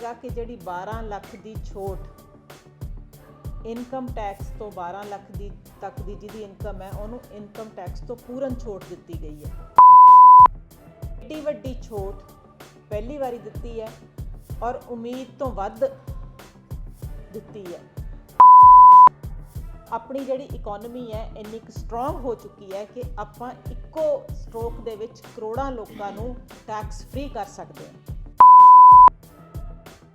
ਹੈਗਾ ਕਿ ਜਿਹੜੀ 12 ਲੱਖ ਦੀ ਛੋਟ ਇਨਕਮ ਟੈਕਸ ਤੋਂ 12 ਲੱਖ ਦੀ ਤੱਕ ਦੀ ਜਿਹਦੀ ਇਨਕਮ ਹੈ, ਉਹਨੂੰ ਇਨਕਮ ਟੈਕਸ ਤੋਂ ਪੂਰਨ ਛੋਟ ਦਿੱਤੀ ਗਈ ਹੈ। ਏਡੀ ਵੱਡੀ ਛੋਟ ਪਹਿਲੀ ਵਾਰੀ ਦਿੱਤੀ ਹੈ ਔਰ ਉਮੀਦ ਤੋਂ ਵੱਧ ਦਿੱਤੀ ਹੈ। ਆਪਣੀ ਜਿਹੜੀ ਇਕਨੋਮੀ ਹੈ, ਇੰਨੀ ਕੁ ਸਟਰੋਂਗ ਹੋ ਚੁੱਕੀ ਹੈ ਕਿ ਆਪਾਂ ਇੱਕੋ ਸਟ੍ਰੋਕ ਦੇ ਵਿੱਚ ਕਰੋੜਾਂ ਲੋਕਾਂ ਨੂੰ ਟੈਕਸ ਫ੍ਰੀ ਕਰ ਸਕਦੇ ਹਾਂ।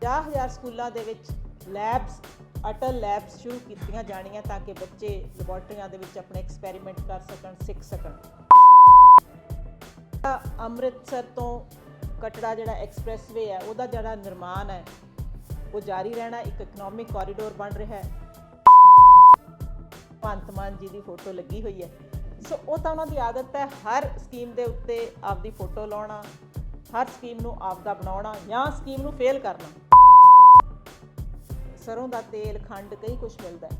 50000 ਸਕੂਲਾਂ ਦੇ ਵਿੱਚ ਲੈਬਸ, ਅਟਲ ਲੈਬਸ ਸ਼ੁਰੂ ਕੀਤੀਆਂ ਜਾਣੀਆਂ ਤਾਂ ਕਿ ਬੱਚੇ ਲੈਬੋਰਟਰੀਆਂ ਦੇ ਵਿੱਚ ਆਪਣੇ ਐਕਸਪੈਰੀਮੈਂਟ ਕਰ ਸਕਣ, ਸਿੱਖ ਸਕਣ। ਜਿਹੜਾ ਅੰਮ੍ਰਿਤਸਰ ਤੋਂ ਕਟੜਾ ਜਿਹੜਾ ਐਕਸਪ੍ਰੈਸਵੇ ਹੈ, ਉਹਦਾ ਜਿਹੜਾ ਨਿਰਮਾਣ ਹੈ, ਉਹ ਜਾਰੀ ਰਹਿਣਾ ਇੱਕ ਇਕਨੋਮਿਕ ਕੋਰੀਡੋਰ ਬਣ ਰਿਹਾ ਹੈ। ਭਗਵੰਤ ਮਾਨ ਜੀ ਦੀ ਫੋਟੋ ਲੱਗੀ ਹੋਈ ਹੈ। ਸੋ ਉਹ ਤਾਂ ਉਹਨਾਂ ਦੀ ਆਦਤ ਹੈ, ਹਰ ਸਕੀਮ ਦੇ ਉੱਤੇ ਆਪਦੀ ਫੋਟੋ ਲਾਉਣਾ, ਹਰ ਸਕੀਮ ਨੂੰ ਆਪਦਾ ਬਣਾਉਣਾ ਜਾਂ ਸਕੀਮ ਨੂੰ ਫੇਲ ਕਰਨਾ। ਸਰੋਂ ਦਾ ਤੇਲ, ਖੰਡ, ਕਈ ਕੁਝ ਮਿਲਦਾ ਹੈ।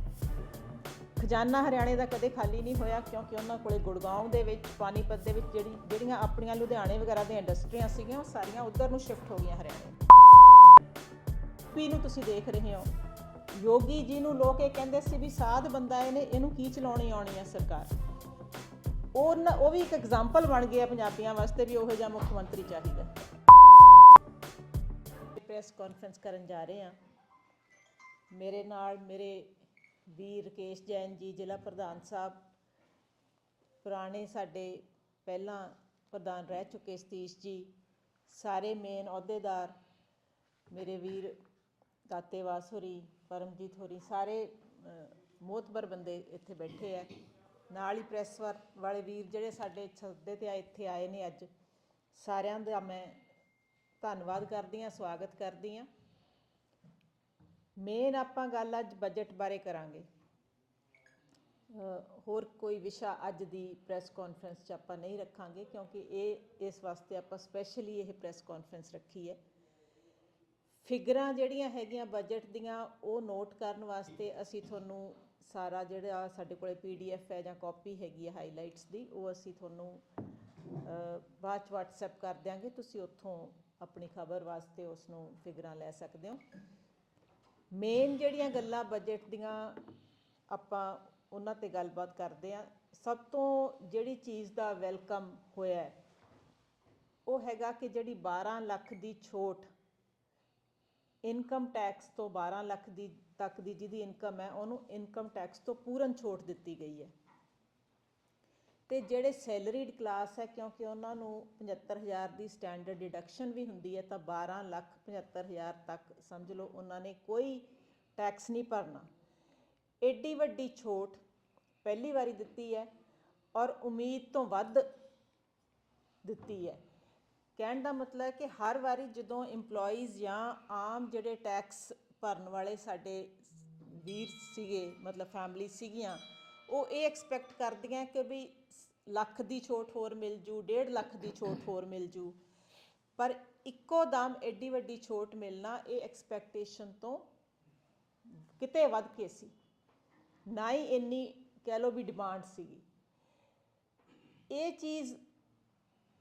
ਖਜ਼ਾਨਾ ਹਰਿਆਣੇ ਦਾ ਕਦੇ ਖਾਲੀ ਨਹੀਂ ਹੋਇਆ ਕਿਉਂਕਿ ਉਹਨਾਂ ਕੋਲੇ ਗੁੜਗਾਉਂ ਦੇ ਵਿੱਚ ਪਾਣੀਪਤ ਦੇ ਵਿੱਚ ਜਿਹੜੀ, ਜਿਹੜੀਆਂ ਆਪਣੀਆਂ ਲੁਧਿਆਣੇ ਵਗੈਰਾ ਦੀਆਂ ਇੰਡਸਟਰੀਆਂ ਸੀਗੀਆਂ, ਉਹ ਸਾਰੀਆਂ ਉੱਧਰ ਨੂੰ ਸ਼ਿਫਟ ਹੋ ਗਈਆਂ ਹਰਿਆਣੇ ਪੀ ਨੂੰ ਤੁਸੀਂ ਦੇਖ ਰਹੇ ਹੋ। ਯੋਗੀ ਜੀ ਨੂੰ ਲੋਕ ਇਹ ਕਹਿੰਦੇ ਸੀ ਵੀ ਸਾਧ ਬੰਦਾ ਇਹਨੇ, ਇਹਨੂੰ ਕੀ ਚਲਾਉਣੀ ਆਉਣੀ ਹੈ ਸਰਕਾਰ? ਉਹ ਨ- ਉਹ ਵੀ ਇੱਕ ਐਗਜ਼ਾਮਪਲ ਬਣ ਗਿਆ ਪੰਜਾਬੀਆਂ ਵਾਸਤੇ ਵੀ ਉਹੋ ਜਿਹਾ ਮੁੱਖ ਮੰਤਰੀ ਚਾਹੀਦਾ ਪ੍ਰੈਸ ਕਾਨਫਰੰਸ ਕਰਨ ਜਾ ਰਹੇ ਹਾਂ। ਮੇਰੇ ਨਾਲ ਮੇਰੇ ਵੀਰ ਰਕੇਸ਼ ਜੈਨ ਜੀ ਜ਼ਿਲ੍ਹਾ ਪ੍ਰਧਾਨ ਸਾਹਿਬ ਪੁਰਾਣੇ ਸਾਡੇ ਪਹਿਲਾਂ ਪ੍ਰਧਾਨ ਰਹਿ ਚੁੱਕੇ ਸਤੀਸ਼ ਜੀ ਸਾਰੇ ਮੇਨ ਅਹੁਦੇਦਾਰ ਮੇਰੇ ਵੀਰ ਦਾਤੇਵਾਸ ਹੋਰੀ ਪਰਮਜੀਤ ਹੋਰੀ ਸਾਰੇ ਅ, ਮੋਤਬਰ ਬੰਦੇ ਇੱਥੇ ਬੈਠੇ ਆ। ਨਾਲ ਹੀ ਪ੍ਰੈਸ ਵਰ- ਵਾਲੇ ਵੀਰ ਜਿਹੜੇ ਸਾਡੇ ਸੱਦੇ ਤੇ ਆਏ ਇੱਥੇ ਆਏ ਨੇ ਅੱਜ। ਸਾਰਿਆਂ ਦਾ ਮੈਂ ਧੰਨਵਾਦ ਕਰਦੀ ਹਾਂ ਸਵਾਗਤ ਕਰਦੀ ਹਾਂ। ਮੇਨ ਆਪਾਂ ਗੱਲ ਅੱਜ ਬਜਟ ਬਾਰੇ ਕਰਾਂਗੇ। ਹੋਰ ਕੋਈ ਵਿਸ਼ਾ ਅੱਜ ਦੀ ਪ੍ਰੈਸ ਕਾਨਫਰੰਸ 'ਚ ਆਪਾਂ ਨਹੀਂ ਰੱਖਾਂਗੇ, ਕਿਉਂਕਿ ਇਹ, ਇਸ ਵਾਸਤੇ ਆਪਾਂ ਸਪੈਸ਼ਲੀ ਇਹ ਪ੍ਰੈਸ ਕਾਨਫਰੰਸ ਰੱਖੀ ਹੈ। ਫਿਗਰਾਂ ਜਿਹੜੀਆਂ ਹੈਗੀਆਂ ਬਜਟ ਦੀਆਂ, ਉਹ ਨੋਟ ਕਰਨ ਵਾਸਤੇ ਅਸੀਂ ਤੁਹਾਨੂੰ ਸਾਰਾ ਜਿਹੜਾ ਸਾਡੇ ਕੋਲੇ ਪੀਡੀਐਫ ਹੈ ਜਾਂ ਕਾਪੀ ਹੈਗੀ ਹੈ ਹਾਈਲਾਈਟਸ ਦੀ, ਉਹ ਅਸੀਂ ਤੁਹਾਨੂੰ ਬਾਅਦ 'ਚ WhatsApp ਕਰ ਦਿਆਂਗੇ। ਤੁਸੀਂ ਉੱਥੋਂ ਆਪਣੀ ਖਬਰ ਵਾਸਤੇ ਉਸ ਨੂੰ ਫਿਗਰਾਂ ਲੈ ਸਕਦੇ ਹੋ। ਮੇਨ ਜਿਹੜੀਆਂ ਗੱਲਾਂ ਬਜਟ ਦੀਆਂ ਆਪਾਂ ਉਹਨਾਂ ਤੇ ਗੱਲਬਾਤ ਕਰਦੇ ਆ ਸਭ ਤੋਂ ਜਿਹੜੀ ਚੀਜ਼ ਦਾ ਵੈਲਕਮ ਹੋਇਆ ਉਹ ਹੈਗਾ ਕਿ ਜਿਹੜੀ 12 ਲੱਖ ਦੀ ਛੋਟ ਇਨਕਮ ਟੈਕਸ ਤੋਂ 12 ਲੱਖ ਦੀ ਤੱਕ ਦੀ ਜਿਹਦੀ ਇਨਕਮ ਹੈ, ਉਹਨੂੰ ਇਨਕਮ ਟੈਕਸ ਤੋਂ ਪੂਰਨ ਛੋਟ ਦਿੱਤੀ ਗਈ ਹੈ। ਤੇ ਜਿਹੜੇ ਸੈਲਰੀਡ ਕਲਾਸ ਹੈ, ਕਿਉਂਕਿ ਉਹਨਾਂ ਨੂੰ 75000 ਦੀ ਸਟੈਂਡਰਡ ਡਿਡਕਸ਼ਨ ਵੀ ਹੁੰਦੀ ਹੈ, ਤਾਂ 12 ਲੱਖ 75000 ਤੱਕ ਸਮਝ ਲਓ ਉਹਨਾਂ ਨੇ ਕੋਈ ਟੈਕਸ ਨਹੀਂ ਭਰਨਾ। ਐਡੀ ਵੱਡੀ ਛੋਟ ਪਹਿਲੀ ਵਾਰੀ ਦਿੱਤੀ ਹੈ ਔਰ ਉਮੀਦ ਤੋਂ ਵੱਧ ਦਿੱਤੀ ਹੈ। ਕਹਿਣ ਦਾ ਮਤਲਬ ਹੈ ਕਿ ਹਰ ਵਾਰੀ ਜਦੋਂ EMPLOYEES ਜਾਂ ਆਮ ਜਿਹੜੇ ਟੈਕਸ ਭਰਨ ਵਾਲੇ ਸਾਡੇ ਵੀਰ ਸੀਗੇ, ਮਤਲਬ ਫੈਮਿਲੀ ਸੀਗੀਆਂ ਉਹ ਇਹ ਐਕਸਪੈਕਟ ਕਰਦੀਆਂ ਕਿ ਵੀ ਲੱਖ ਦੀ ਛੋਟ ਹੋਰ ਮਿਲ ਜੂ 1.5 ਲੱਖ ਦੀ ਛੋਟ ਹੋਰ ਮਿਲ ਜੂ। ਪਰ ਇੱਕੋ ਦਮ ਐਡੀ ਵੱਡੀ ਛੋਟ ਮਿਲਣਾ ਇਹ ਐਕਸਪੈਕਟੇਸ਼ਨ ਤੋਂ ਕਿਤੇ ਵੱਧ ਕੇ ਸੀ। ਨਾ ਹੀ ਇੰਨੀ ਕਹਿ ਲਓ ਵੀ ਡਿਮਾਂਡ ਸੀਗੀ। ਇਹ ਚੀਜ਼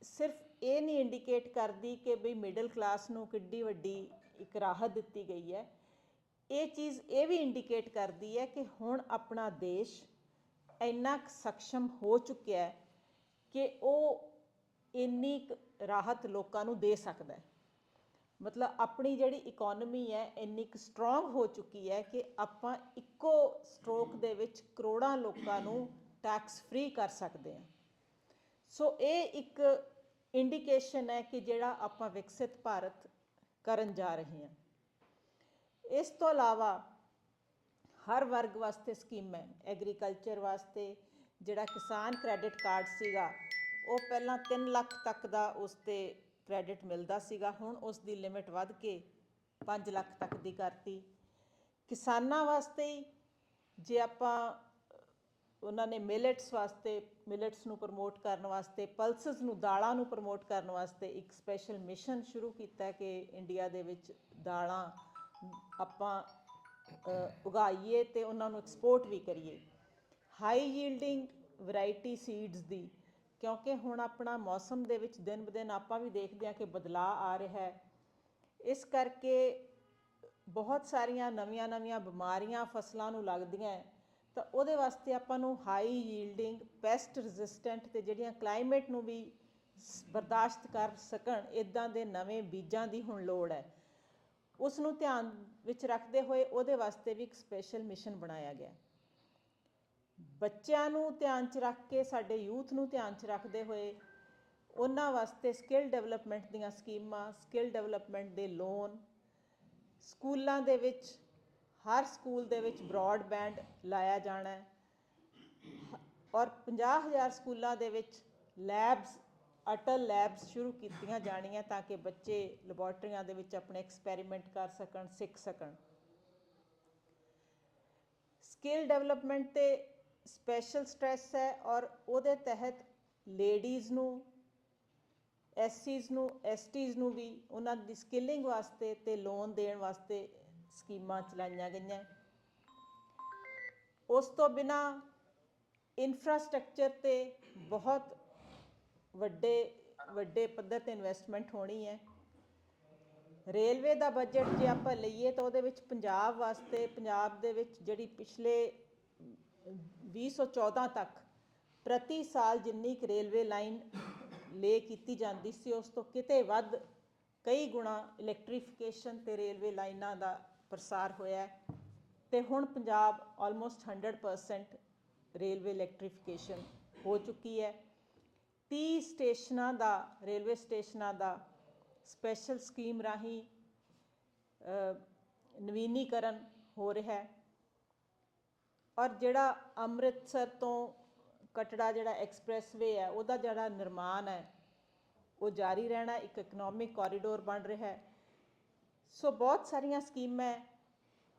ਸਿਰਫ ਇਹ ਨਹੀਂ ਇੰਡੀਕੇਟ ਕਰਦੀ ਕਿ ਬਈ ਮਿਡਲ ਕਲਾਸ ਨੂੰ ਕਿੱਡੀ ਵੱਡੀ ਇੱਕ ਰਾਹਤ ਦਿੱਤੀ ਗਈ ਹੈ। ਇਹ ਚੀਜ਼ ਇਹ ਵੀ ਇੰਡੀਕੇਟ ਕਰਦੀ ਹੈ ਕਿ ਹੁਣ ਆਪਣਾ ਦੇਸ਼ ਇੰਨਾ ਕੁ ਸક્ષਮ ਹੋ ਚੁੱਕਿਆ ਹੈ ਕਿ ਉਹ ਇੰਨੀ ਕੁ ਰਾਹਤ ਲੋਕਾਂ ਨੂੰ ਦੇ ਸਕਦਾ ਹੈ। ਮਤਲਬ ਆਪਣੀ ਜਿਹੜੀ ਇਕਨੋਮੀ ਹੈ, ਇੰਨੀ ਕੁ ਸਟਰੋਂਗ ਹੋ ਚੁੱਕੀ ਹੈ ਕਿ ਆਪਾਂ ਇੱਕੋ ਸਟ੍ਰੋਕ ਦੇ ਵਿੱਚ ਕਰੋੜਾਂ ਲੋਕਾਂ ਨੂੰ ਟੈਕਸ ਫ੍ਰੀ ਕਰ ਸਕਦੇ ਹਾਂ। ਸੋ ਇਹ ਇੱਕ ਇੰਡੀਕੇਸ਼ਨ ਹੈ ਕਿ ਜਿਹੜਾ ਆਪਾਂ ਵਿਕਸਿਤ ਭਾਰਤ ਕਰਨ ਜਾ ਰਹੇ ਹਾਂ। ਇਸ ਤੋਂ ਇਲਾਵਾ ਹਰ ਵਰਗ ਵਾਸਤੇ ਸਕੀਮ ਹੈ। ਐਗਰੀਕਲਚਰ ਵਾਸਤੇ ਜਿਹੜਾ ਕਿਸਾਨ ਕ੍ਰੈਡਿਟ ਕਾਰਡ ਸੀਗਾ, ਉਹ ਪਹਿਲਾਂ 3 ਲੱਖ ਤੱਕ ਦਾ ਉਸ ਤੇ ਕ੍ਰੈਡਿਟ ਮਿਲਦਾ ਸੀਗਾ। ਹੁਣ ਉਸ ਦੀ ਲਿਮਿਟ ਵੱਧ ਕੇ 5 ਲੱਖ ਤੱਕ ਦੀ ਕਰਤੀ। ਕਿਸਾਨਾਂ ਵਾਸਤੇ ਹੀ ਜੇ ਆਪਾਂ ਉਹਨਾਂ ਨੇ ਮਿਲਟਸ ਵਾਸਤੇ ਮਿਲਟਸ ਨੂੰ ਪ੍ਰਮੋਟ ਕਰਨ ਵਾਸਤੇ ਪਲਸਸ ਨੂੰ, ਦਾਲਾਂ ਨੂੰ ਪ੍ਰਮੋਟ ਕਰਨ ਵਾਸਤੇ ਇੱਕ ਸਪੈਸ਼ਲ ਮਿਸ਼ਨ ਸ਼ੁਰੂ ਕੀਤਾ ਕਿ ਇੰਡੀਆ ਦੇ ਵਿੱਚ ਦਾਲਾਂ ਆਪਾਂ ਉਗਾਈਏ ਤੇ ਉਹਨਾਂ ਨੂੰ ਐਕਸਪੋਰਟ ਵੀ ਕਰੀਏ। ਹਾਈ ਯੀਲਡਿੰਗ ਵੈਰਾਈਟੀ ਸੀਡਸ ਦੀ, ਕਿਉਂਕਿ ਹੁਣ ਆਪਣਾ ਮੌਸਮ ਦੇ ਵਿੱਚ ਦਿਨ ਬਦਿਨ ਆਪਾਂ ਵੀ ਦੇਖਦੇ ਹਾਂ ਕਿ ਬਦਲਾਅ ਆ ਰਿਹਾ ਹੈ। ਇਸ ਕਰਕੇ ਬਹੁਤ ਸਾਰੀਆਂ ਨਵੀਆਂ-ਨਵੀਆਂ ਬਿਮਾਰੀਆਂ ਫਸਲਾਂ ਨੂੰ ਲੱਗਦੀਆਂ ਤਾਂ ਉਹਦੇ ਵਾਸਤੇ ਆਪਾਂ ਨੂੰ ਹਾਈ ਯੀਲਡਿੰਗ ਪੈਸਟ ਰੈਜ਼ਿਸਟੈਂਟ ਤੇ ਜਿਹੜੀਆਂ ਕਲਾਈਮੇਟ ਨੂੰ ਵੀ ਸ- ਬਰਦਾਸ਼ਤ ਕਰ ਸਕਣ ਇਦਾਂ ਦੇ ਨਵੇਂ ਬੀਜਾਂ ਦੀ ਹੁਣ ਲੋੜ ਹੈ। ਉਸ ਨੂੰ ਧਿਆਨ ਵਿੱਚ ਰੱਖਦੇ ਹੋਏ ਉਹਦੇ ਵਾਸਤੇ ਵੀ ਇੱਕ ਸਪੈਸ਼ਲ ਮਿਸ਼ਨ ਬਣਾਇਆ ਗਿਆ ਬੱਚਿਆਂ ਨੂੰ ਧਿਆਨ 'ਚ ਰੱਖ ਕੇ, ਸਾਡੇ ਯੂਥ ਨੂੰ ਧਿਆਨ 'ਚ ਰੱਖਦੇ ਹੋਏ ਉਹਨਾਂ ਵਾਸਤੇ ਸਕਿੱਲ ਡਿਵੈਲਪਮੈਂਟ ਦੀਆਂ ਸਕੀਮਾਂ ਸਕਿੱਲ ਡਿਵੈਲਪਮੈਂਟ ਦੇ ਲੋਨ ਸਕੂਲਾਂ ਦੇ ਵਿੱਚ, ਹਰ ਸਕੂਲ ਦੇ ਵਿੱਚ ਬ੍ਰੌਡਬੈਂਡ ਲਾਇਆ ਜਾਣਾ ਹੈ। ਔਰ 50000 ਸਕੂਲਾਂ ਦੇ ਵਿੱਚ ਲੈਬਸ ਅਟਲ ਲੈਬਸ ਸ਼ੁਰੂ ਕੀਤੀਆਂ ਜਾਣੀਆਂ ਤਾਂ ਕਿ ਬੱਚੇ ਲੈਬੋਰਟਰੀਆਂ ਦੇ ਵਿੱਚ ਆਪਣੇ ਐਕਸਪੈਰੀਮੈਂਟ ਕਰ ਸਕਣ, ਸਿੱਖ ਸਕਣ। ਸਕਿੱਲ ਡਿਵੈਲਪਮੈਂਟ ਤੇ ਸਪੈਸ਼ਲ ਸਟ੍ਰੈਸ ਹੈ ਔਰ ਉਹਦੇ ਤਹਿਤ ਲੇਡੀਜ਼ ਨੂੰ, ਐਸਸੀਜ਼ ਨੂੰ, ਐਸਟੀਜ਼ ਨੂੰ ਵੀ ਉਹਨਾਂ ਦੀ ਸਕਿਲਿੰਗ ਵਾਸਤੇ ਤੇ ਲੋਨ ਦੇਣ ਵਾਸਤੇ ਸਕੀਮਾਂ ਚਲਾਈਆਂ ਗਈਆਂ। ਉਸ ਤੋਂ ਬਿਨਾ ਇਨਫਰਾਸਟ੍ਰਕਚਰ ਤੇ ਬਹੁਤ ਵੱਡੇ ਵੱਡੇ ਪੱਧਰ ਤੇ ਇਨਵੈਸਟਮੈਂਟ ਹੋਣੀ ਹੈ। ਰੇਲਵੇ ਦਾ ਬਜਟ ਜੇ ਆਪਾਂ ਲਈਏ ਤਾਂ ਉਹਦੇ ਵਿੱਚ ਪੰਜਾਬ ਵਾਸਤੇ, ਪੰਜਾਬ ਦੇ ਵਿੱਚ ਜਿਹੜੀ ਪਿਛਲੇ 2014 ਤੱਕ ਪ੍ਰਤੀ ਸਾਲ ਜਿੰਨੀ ਕੁ ਰੇਲਵੇ ਲਾਈਨ ਲੇ ਕੀਤੀ ਜਾਂਦੀ ਸੀ, ਉਸ ਤੋਂ ਕਿਤੇ ਵੱਧ ਕਈ ਗੁਣਾ ਇਲੈਕਟ੍ਰੀਫਿਕੇਸ਼ਨ ਤੇ ਰੇਲਵੇ ਲਾਈਨਾਂ ਦਾ ਪ੍ਰਸਾਰ ਹੋਇਆ ਹੈ। ਤੇ ਹੁਣ ਪੰਜਾਬ ਆਲਮੋਸਟ 100% ਰੇਲਵੇ ਇਲੈਕਟ੍ਰੀਫਿਕੇਸ਼ਨ ਹੋ ਚੁੱਕੀ ਹੈ। 30 ਸਟੇਸ਼ਨਾਂ ਦਾ, ਰੇਲਵੇ ਸਟੇਸ਼ਨਾਂ ਦਾ ਸਪੈਸ਼ਲ ਸਕੀਮ ਰਾਹੀਂ ਨਵੀਨੀਕਰਨ ਹੋ ਰਿਹਾ ਹੈ। ਔਰ ਜਿਹੜਾ ਅੰਮ੍ਰਿਤਸਰ ਤੋਂ ਕਟੜਾ ਜਿਹੜਾ ਐਕਸਪ੍ਰੈਸਵੇ ਹੈ, ਉਹਦਾ ਜਿਹੜਾ ਨਿਰਮਾਣ ਹੈ, ਉਹ ਜਾਰੀ ਰਹਿਣਾ ਇੱਕ ਇਕਨੋਮਿਕ ਕੋਰੀਡੋਰ ਬਣ ਰਿਹਾ ਹੈ। ਸੋ ਬਹੁਤ ਸਾਰੀਆਂ ਸਕੀਮਾਂ ਹੈ,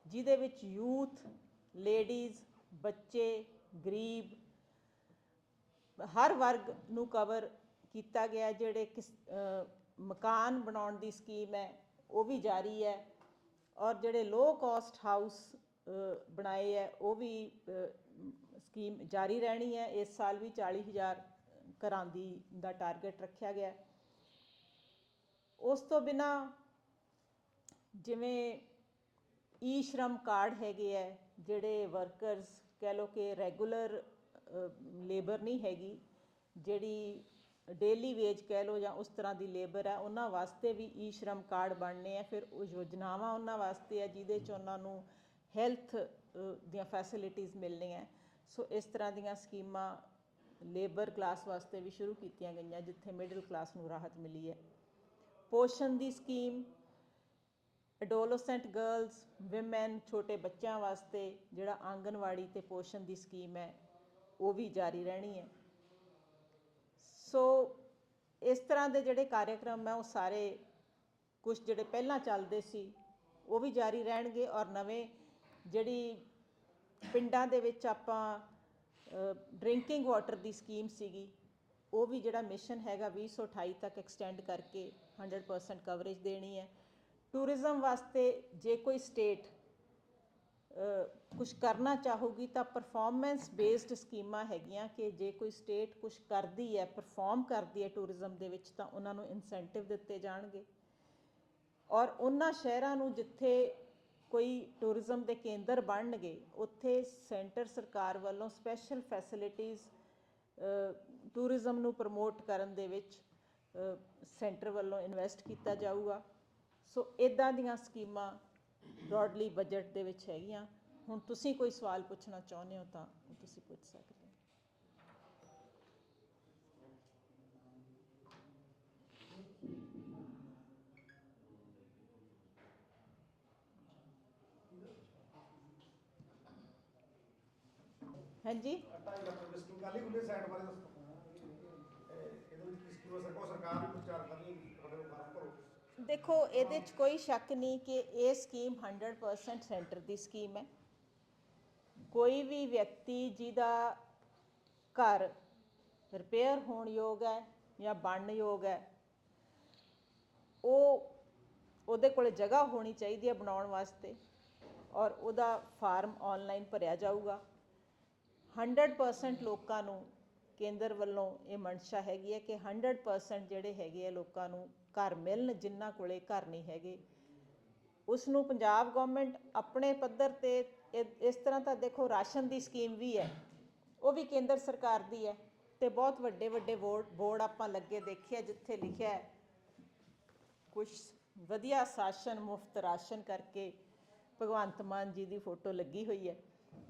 ਜਿਹਦੇ ਵਿੱਚ ਯੂਥ ਲੇਡੀਜ਼ ਬੱਚੇ, ਗਰੀਬ ਹਰ ਵਰਗ ਨੂੰ ਕਵਰ ਕੀਤਾ ਗਿਆ, ਜਿਹੜੇ ਕਿਸ ਮਕਾਨ ਬਣਾਉਣ ਦੀ ਸਕੀਮ ਹੈ, ਉਹ ਵੀ ਜਾਰੀ ਹੈ ਔਰ ਜਿਹੜੇ ਲੋ ਕਾਸਟ ਹਾਊਸ ਬਣਾਏ ਹੈ, ਉਹ ਵੀ ਸਕੀਮ ਜਾਰੀ ਰਹਿਣੀ ਹੈ। ਇਸ ਸਾਲ ਵੀ 40000 ਘਰਾਂ ਦੀ, ਦਾ ਟਾਰਗੇਟ ਰੱਖਿਆ ਗਿਆ ਉਸ ਤੋਂ ਬਿਨਾ ਜਿਵੇਂ ਈ ਸ਼ਰਮ ਕਾਰਡ ਹੈਗੇ ਹੈ, ਜਿਹੜੇ ਵਰਕਰਸ ਕਹਿ ਲੋ ਕਿ ਰੈਗੂਲਰ ਲੇਬਰ ਨਹੀਂ ਹੈਗੀ, ਜਿਹੜੀ ਡੇਲੀ ਵੇਜ ਕਹਿ ਲੋ ਜਾਂ ਉਸ ਤਰ੍ਹਾਂ ਦੀ ਲੇਬਰ ਹੈ, ਉਹਨਾਂ ਵਾਸਤੇ ਵੀ ਈ ਸ਼ਰਮ ਕਾਰਡ ਬਣਨੇ ਆ, ਫਿਰ ਉਹ ਯੋਜਨਾਵਾਂ ਉਹਨਾਂ ਵਾਸਤੇ ਆ, ਜਿਹਦੇ ਚ ਉਹਨਾਂ ਨੂੰ ਹੈਲਥ ਦੀਆਂ ਫੈਸਿਲਿਟੀਆਂ ਮਿਲਣੀਆਂ ਸੋ ਇਸ ਤਰ੍ਹਾਂ ਦੀਆਂ ਸਕੀਮਾਂ ਲੇਬਰ ਕਲਾਸ ਵਾਸਤੇ ਵੀ ਸ਼ੁਰੂ ਕੀਤੀਆਂ ਗਈਆਂ, ਜਿੱਥੇ ਮਿਡਲ ਕਲਾਸ ਨੂੰ ਰਾਹਤ ਮਿਲੀ ਹੈ। ਪੋਸ਼ਣ ਦੀ ਸਕੀਮ ਐਡੋਲੋਸੈਂਟ ਗਰਲਸ ਔਮਨ ਛੋਟੇ ਬੱਚਿਆਂ ਵਾਸਤੇ ਜਿਹੜਾ ਆਂਗਨਵਾੜੀ ਤੇ ਪੋਸ਼ਣ ਦੀ ਸਕੀਮ ਹੈ ਉਹ ਵੀ ਜਾਰੀ ਰਹਿਣੀ ਹੈ। ਸੋ ਇਸ ਤਰ੍ਹਾਂ ਦੇ ਜਿਹੜੇ ਕਾਰਜਕ੍ਰਮ ਹੈ, ਉਹ ਸਾਰੇ ਕੁਝ ਜਿਹੜੇ ਪਹਿਲਾਂ ਚੱਲਦੇ ਸੀ, ਉਹ ਵੀ ਜਾਰੀ ਰਹਿਣਗੇ ਔਰ ਨਵੇਂ ਜਿਹੜੀ ਪਿੰਡਾਂ ਦੇ ਵਿੱਚ ਆਪਾਂ ਡਰਿੰਕਿੰਗ ਵਾਟਰ ਦੀ ਸਕੀਮ ਸੀਗੀ, ਉਹ ਵੀ ਜਿਹੜਾ ਮਿਸ਼ਨ ਹੈਗਾ 2028 ਤੱਕ ਐਕਸਟੈਂਡ ਕਰਕੇ 100% ਕਵਰੇਜ ਦੇਣੀ ਹੈ। ਟੂਰਿਜ਼ਮ ਵਾਸਤੇ ਜੇ ਕੋਈ ਸਟੇਟ ਕੁਝ ਕਰਨਾ ਚਾਹੂਗੀ ਤਾਂ ਪਰਫਾਰਮੈਂਸ ਬੇਸਡ ਸਕੀਮਾਂ ਹੈਗੀਆਂ ਕਿ ਜੇ ਕੋਈ ਸਟੇਟ ਕੁਝ ਕਰਦੀ ਹੈ ਪਰਫਾਰਮ ਕਰਦੀ ਹੈ ਟੂਰਿਜ਼ਮ ਦੇ ਵਿੱਚ ਤਾਂ ਉਹਨਾਂ ਨੂੰ ਇਨਸੈਂਟਿਵ ਦਿੱਤੇ ਜਾਣਗੇ। ਔਰ ਉਹਨਾਂ ਸ਼ਹਿਰਾਂ ਨੂੰ ਜਿੱਥੇ ਕੋਈ ਟੂਰਿਜ਼ਮ ਦੇ ਕੇਂਦਰ ਬਣਨਗੇ, ਉੱਥੇ ਸੈਂਟਰ ਸਰਕਾਰ ਵੱਲੋਂ ਸਪੈਸ਼ਲ ਫੈਸਿਲਿਟੀਆਂ ਟੂਰਿਜ਼ਮ ਨੂੰ ਪ੍ਰਮੋਟ ਕਰਨ ਦੇ ਵਿੱਚ ਸੈਂਟਰ ਵੱਲੋਂ ਇਨਵੈਸਟ ਕੀਤਾ ਜਾਊਗਾ। ਸੋ ਇਦਾਂ ਦੀਆਂ ਸਕੀਮਾਂ ਬ੍ਰੌਡਲੀ ਬਜਟ ਦੇ ਵਿੱਚ ਹੈਗੀਆਂ। ਹੁਣ ਤੁਸੀਂ ਕੋਈ ਸਵਾਲ ਪੁੱਛਣਾ ਚਾਹੁੰਦੇ ਹੋ ਤਾਂ ਉਹ ਤੁਸੀਂ ਪੁੱਛ ਸਕਦੇ ਹੋ। ਹਾਂਜੀ? ਢਾਈ ਲੱਖ ਰੁਪਏ ਸਕੀਮ ਕਰ ਲਈ ਸਾਈਡ ਬਾਰੇ ਦੱਸੋ ਇਹ- ਇਹਦੇ ਵਿੱਚ ਕੀ ਸਕੀਮ ਹੈ ਸਰਕਾਰ ਸਰਕਾਰ ਵੀ ਪ੍ਰਚਾਰ ਕਰ ਰਹੀ ਹੈ ਤੁਹਾਡੇ ਕੋਲ ਫਾਰਮ ਭਰੋ ਦੇਖੋ, ਇਹਦੇ 'ਚ ਕੋਈ ਸ਼ੱਕ ਨਹੀਂ ਕਿ ਇਹ ਸਕੀਮ 100% ਸੈਂਟਰ ਦੀ ਸਕੀਮ ਹੈ। ਕੋਈ ਵੀ ਵਿਅਕਤੀ ਜਿਹਦਾ ਘਰ ਰਿਪੇਅਰ ਹੋਣ ਯੋਗ ਹੈ ਜਾਂ ਬਣਨ ਯੋਗ ਹੈ, ਉਹ ਉਹਦੇ ਕੋਲ ਜਗ੍ਹਾ ਹੋਣੀ ਚਾਹੀਦੀ ਹੈ ਬਣਾਉਣ ਵਾਸਤੇ ਔਰ ਉਹਦਾ ਫਾਰਮ ਆਨਲਾਈਨ ਭਰਿਆ ਜਾਊਗਾ। 100% ਲੋਕਾਂ ਨੂੰ ਕੇਂਦਰ ਵੱਲੋਂ ਇਹ ਮਨਸ਼ਾ ਹੈਗੀ ਹੈ ਕਿ 100% ਜਿਹੜੇ ਹੈਗੇ ਆ ਲੋਕਾਂ ਨੂੰ ਘਰ ਮਿਲਣ ਜਿਨ੍ਹਾਂ ਕੋਲੇ ਘਰ ਨਹੀਂ ਹੈਗੇ। ਉਸ ਨੂੰ ਪੰਜਾਬ ਗਵਰਨਮੈਂਟ ਆਪਣੇ ਪੱਧਰ ਤੇ ਇਸ ਤਰ੍ਹਾਂ ਤਾਂ ਦੇਖੋ ਰਾਸ਼ਨ ਦੀ ਸਕੀਮ ਵੀ ਹੈ। ਉਹ ਵੀ ਕੇਂਦਰ ਸਰਕਾਰ ਦੀ ਹੈ ਤੇ ਬਹੁਤ ਵੱਡੇ ਵੱਡੇ ਬੋਰਡ ਬੋਰਡ ਆਪਾਂ ਲੱਗੇ ਦੇਖਿਆ ਜਿੱਥੇ ਲਿਖਿਆ ਹੈ ਕੁਝ ਵਧੀਆ ਸ਼ਾਸਨ ਮੁਫਤ ਰਾਸ਼ਨ ਕਰਕੇ ਭਗਵੰਤ ਮਾਨ ਜੀ ਦੀ ਫੋਟੋ ਲੱਗੀ ਹੋਈ ਹੈ।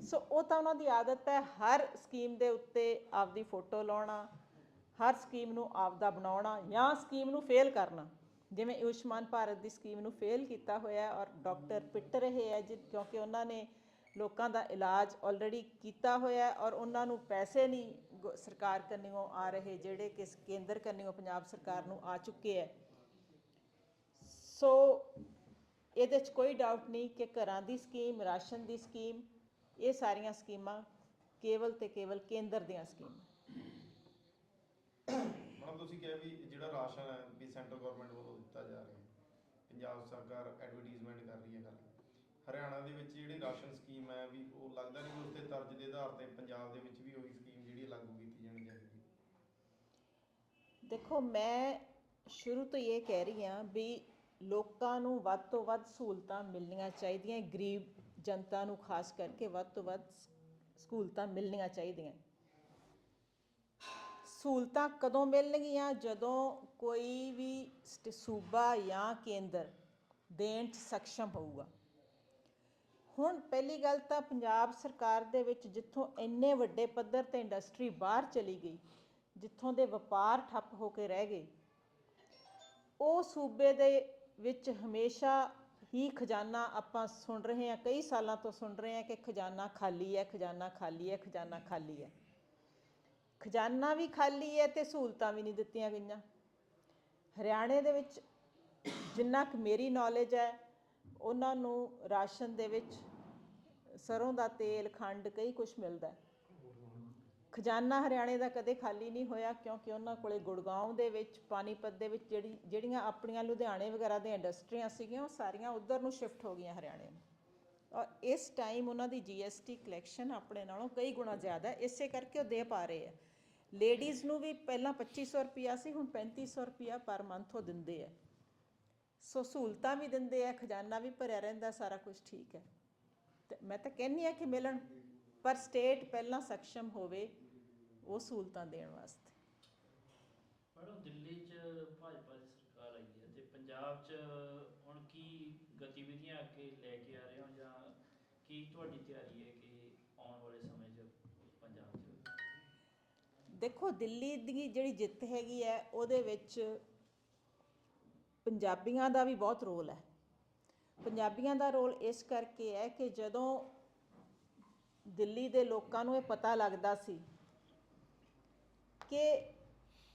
ਸੋ ਉਹ ਤਾਂ ਉਹਨਾਂ ਦੀ ਆਦਤ ਹੈ ਹਰ ਸਕੀਮ ਦੇ ਉੱਤੇ ਆਪਦੀ ਫੋਟੋ ਲਾਉਣਾ ਹਰ ਸਕੀਮ ਨੂੰ ਆਪਦਾ ਬਣਾਉਣਾ ਜਾਂ ਸਕੀਮ ਨੂੰ ਫੇਲ ਕਰਨਾ। ਜਿਵੇਂ ਆਯੁਸ਼ਮਾਨ ਭਾਰਤ ਦੀ ਸਕੀਮ ਨੂੰ ਫੇਲ ਕੀਤਾ ਹੋਇਆ ਔਰ ਡਾਕਟਰ ਪਿੱਟ ਰਹੇ ਹੈ ਜਿ ਕਿਉਂਕਿ ਉਹਨਾਂ ਨੇ ਲੋਕਾਂ ਦਾ ਇਲਾਜ ਆਲਰੇਡੀ ਕੀਤਾ ਹੋਇਆ ਔਰ ਉਹਨਾਂ ਨੂੰ ਪੈਸੇ ਨਹੀਂ ਸਰਕਾਰ ਕੰਨਿਓ ਆ ਰਹੇ ਜਿਹੜੇ ਕਿ ਕੇਂਦਰ ਕੰਨਿਓ ਪੰਜਾਬ ਸਰਕਾਰ ਨੂੰ ਆ ਚੁੱਕੇ ਹੈ। ਸੋ ਇਹਦੇ 'ਚ ਕੋਈ ਡਾਊਟ ਨਹੀਂ ਕਿ ਘਰਾਂ ਦੀ ਸਕੀਮ ਰਾਸ਼ਨ ਦੀ ਸਕੀਮ ਇਹ ਸਾਰੀਆਂ ਸਕੀਮਾਂ ਕੇਵਲ ਤੇ ਕੇਵਲ ਕੇਂਦਰ ਦੀਆਂ ਸਕੀਮਾਂ। ਤੁਸੀਂ ਕਿਹਾ ਵੀ ਜਿਹੜਾ ਰਾਸ਼ਨ ਹੈ ਵੀ ਸੈਂਟਰ ਗਵਰਨਮੈਂਟ ਵੱਲੋਂ ਦਿੱਤਾ ਜਾ ਰਿਹਾ ਹੈ। ਪੰਜਾਬ ਸਰਕਾਰ ਐਡਵਰਟਾਈਜ਼ਮੈਂਟ ਕਰ ਰਹੀ ਹੈ ਗੱਲ। ਹਰਿਆਣਾ ਦੇ ਵਿੱਚ ਜਿਹੜੀ ਰਾਸ਼ਨ ਸਕੀਮ ਹੈ ਵੀ ਉਹ ਲੱਗਦਾ ਨਹੀਂ ਵੀ ਉਸ ਤੇ ਤਰਜ ਦੇ ਆਧਾਰ ਤੇ ਪੰਜਾਬ ਦੇ ਵਿੱਚ ਵੀ ਉਹੀ ਸਕੀਮ ਜਿਹੜੀ ਲਾਗੂ ਕੀਤੀ ਜਾਣੀ ਚਾਹੀਦੀ ਦੇਖੋ, ਮੈਂ ਸ਼ੁਰੂ ਤੋਂ ਇਹ ਕਹਿ ਰਹੀ ਹਾਂ ਵੀ ਲੋਕਾਂ ਨੂੰ ਵੱਧ ਤੋਂ ਵੱਧ ਸਹੂਲਤਾਂ ਮਿਲਣੀਆਂ ਚਾਹੀਦੀਆਂ, ਗਰੀਬ ਜਨਤਾ ਨੂੰ ਖਾਸ ਕਰਕੇ ਵੱਧ ਤੋਂ ਵੱਧ ਸਹੂਲਤਾਂ ਮਿਲਣੀਆਂ ਚਾਹੀਦੀਆਂ। ਸਹੂਲਤਾਂ ਕਦੋਂ ਮਿਲਣਗੀਆਂ? ਜਦੋਂ ਕੋਈ ਵੀ ਸਟ- ਸੂਬਾ ਜਾਂ ਕੇਂਦਰ ਦੇਣ 'ਚ ਸક્ષਮ ਹੋਊਗਾ ਹੁਣ ਪਹਿਲੀ ਗੱਲ ਤਾਂ ਪੰਜਾਬ ਸਰਕਾਰ ਦੇ ਵਿੱਚ ਜਿੱਥੋਂ ਇੰਨੇ ਵੱਡੇ ਪੱਧਰ ਤੇ ਇੰਡਸਟਰੀ ਬਾਹਰ ਚਲੀ ਗਈ, ਜਿੱਥੋਂ ਦੇ ਵਪਾਰ ਠੱਪ ਹੋ ਕੇ ਰਹਿ ਗਏ, ਉਹ ਸੂਬੇ ਦੇ ਵਿੱਚ ਹਮੇਸ਼ਾ ਹੀ ਖਜ਼ਾਨਾ ਆਪਾਂ ਸੁਣ ਰਹੇ ਹਾਂ, ਕਈ ਸਾਲਾਂ ਤੋਂ ਸੁਣ ਰਹੇ ਹਾਂ ਕਿ ਖਜ਼ਾਨਾ ਖਾਲੀ ਹੈ, ਖਜ਼ਾਨਾ ਖਾਲੀ ਹੈ, ਖਜ਼ਾਨਾ ਖਾਲੀ ਹੈ। ਖਜ਼ਾਨਾ ਵੀ ਖਾਲੀ ਹੈ ਤੇ ਸਹੂਲਤਾਂ ਵੀ ਨਹੀਂ ਦਿੱਤੀਆਂ ਗਈਆਂ। ਹਰਿਆਣੇ ਦੇ ਵਿੱਚ ਜਿੰਨਾ ਕੁ ਮੇਰੀ ਨੌਲੇਜ ਹੈ, ਉਹਨਾਂ ਨੂੰ ਰਾਸ਼ਨ ਦੇ ਵਿੱਚ ਸਰੋਂ ਦਾ ਤੇਲ, ਖੰਡ ਕਈ ਕੁਝ ਮਿਲਦਾ ਹੈ। ਖਜ਼ਾਨਾ ਹਰਿਆਣੇ ਦਾ ਕਦੇ ਖਾਲੀ ਨਹੀਂ ਹੋਇਆ ਕਿਉਂਕਿ ਉਹਨਾਂ ਕੋਲੇ ਗੁੜਗਾਉਂ ਦੇ ਵਿੱਚ, ਪਾਣੀਪਤ ਦੇ ਵਿੱਚ ਜਿਹੜੀ, ਜਿਹੜੀਆਂ ਆਪਣੀਆਂ ਲੁਧਿਆਣੇ ਵਗੈਰਾ ਦੀਆਂ ਇੰਡਸਟਰੀਆਂ ਸੀਗੀਆਂ, ਉਹ ਸਾਰੀਆਂ ਉਧਰ ਨੂੰ ਸ਼ਿਫਟ ਹੋ ਗਈਆਂ ਹਰਿਆਣੇ ਨੂੰ। ਔਰ ਇਸ ਟਾਈਮ ਉਹਨਾਂ ਦੀ ਜੀਐਸਟੀ ਕਲੈਕਸ਼ਨ ਆਪਣੇ ਨਾਲੋਂ ਕਈ ਗੁਣਾ ਜ਼ਿਆਦਾ ਹੈ, ਇਸੇ ਕਰਕੇ ਉਹ ਦੇ ਪਾ ਰਹੇ ਆ ਲੇਡੀਜ਼ ਨੂੰ ਵੀ ਪਹਿਲਾਂ 2500 ਰੁਪਿਆ ਸੀ, ਹੁਣ 3500 ਰੁਪਿਆ ਪਰ ਮੰਥ ਉਹ ਦਿੰਦੇ ਆ ਸੋ ਸਹੂਲਤਾਂ ਵੀ ਦਿੰਦੇ ਆ ਖਜ਼ਾਨਾ ਵੀ ਭਰਿਆ ਰਹਿੰਦਾ, ਸਾਰਾ ਕੁਝ ਠੀਕ ਹੈ। ਤੇ ਮੈਂ ਤਾਂ ਕਹਿੰਨੀ ਆ ਕਿ ਮਿਲਣ ਪਰ ਸਟੇਟ ਪਹਿਲਾਂ ਸક્ષਮ ਹੋਵੇ, ਉਹ ਸਹੂਲਤਾਂ ਦੇਣ ਵਾਸਤੇ। ਮੈਡਮ ਦਿੱਲੀ 'ਚ ਭਾਜਪਾ ਦੀ ਸਰਕਾਰ ਆਈ ਹੈ ਤੇ ਪੰਜਾਬ 'ਚ ਹੁਣ ਕੀ ਗਤੀਵਿਧੀਆਂ ਅੱਗੇ ਲੈ ਕੇ ਕੀ ਤੁਹਾਡੀ ਤਿਆਰੀ ਹੈ ਕਿ ਆਉਣ ਵਾਲੇ ਸਮੇਂ 'ਚ ਪੰਜਾਬ 'ਚ? ਦੇਖੋ, ਦਿੱਲੀ ਦੀ ਜਿਹੜੀ ਜਿੱਤ ਹੈਗੀ ਹੈ, ਉਹਦੇ ਵਿੱਚ ਪੰਜਾਬੀਆਂ ਦਾ ਵੀ ਬਹੁਤ ਰੋਲ ਹੈ। ਪੰਜਾਬੀਆਂ ਦਾ ਰੋਲ ਇਸ ਕਰਕੇ ਹੈ ਕਿ ਜਦੋਂ ਦਿੱਲੀ ਦੇ ਲੋਕਾਂ ਨੂੰ ਇਹ ਪਤਾ ਲੱਗਦਾ ਸੀ ਕਿ